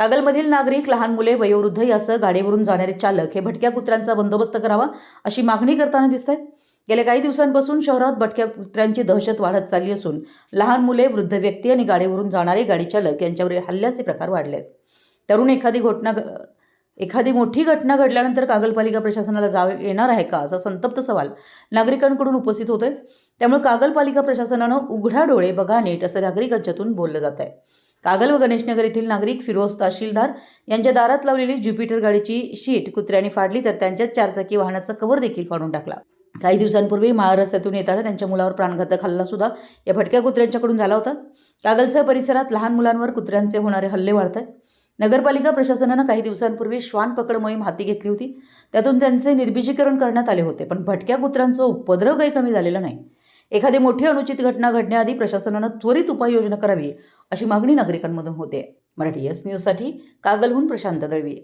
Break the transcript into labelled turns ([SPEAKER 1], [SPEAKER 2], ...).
[SPEAKER 1] कागलमधील नागरिक लहान मुले वयोवृद्ध यासह गाडीवरून जाणारे चालक हे भटक्या कुत्र्यांचा बंदोबस्त करावा अशी मागणी करताना दिसत आहेत गेल्या काही दिवसांपासून शहरात भटक्या कुत्र्यांची दहशत वाढत चालली असून लहान मुले वृद्ध व्यक्ती आणि गाडीवरून जाणारे गाडी चालक यांच्यावरील हल्ल्याचे प्रकार वाढले आहेत तरुण एखादी घटना एखादी मोठी घटना घडल्यानंतर कागलपालिका प्रशासनाला जाव येणार आहे का असा संतप्त सवाल नागरिकांकडून उपस्थित होतोय. त्यामुळे कागलपालिका प्रशासनानं उघडा डोळे बघा नीट असं नागरिकांच्यातून बोललं जात आहे कागल व गणेशनगर येथील नागरिक फिरोज तहसीलदार यांच्या दारात लावलेली ज्युपिटर गाडीची शीट कुत्र्याने फाडली तर त्यांच्याच चारचाकी वाहनाचा कव्हर देखील फाडून टाकला. काही दिवसांपूर्वी माळारस्त्यातून येताना त्यांच्या मुलावर प्राणघातक हल्ला सुद्धा या भटक्या कुत्र्यांच्याकडून झाला होता. कागलसह परिसरात लहान मुलांवर कुत्र्यांचे होणारे हल्ले वाढत आहेत नगरपालिका प्रशासनानं काही दिवसांपूर्वी श्वान पकड मोहीम हाती घेतली होती. त्यातून त्यांचे निर्बिजीकरण करण्यात आले होते पण भटक्या कुत्र्यांचा उपद्रव काही कमी झालेला नाही. एखादी मोठी अनुचित घटना घडण्याआधी प्रशासनानं त्वरित उपाययोजना करावी अशी मागणी नागरिकांमधून होते. मराठी एस न्यूजसाठी कागलहून प्रशांत दळवी.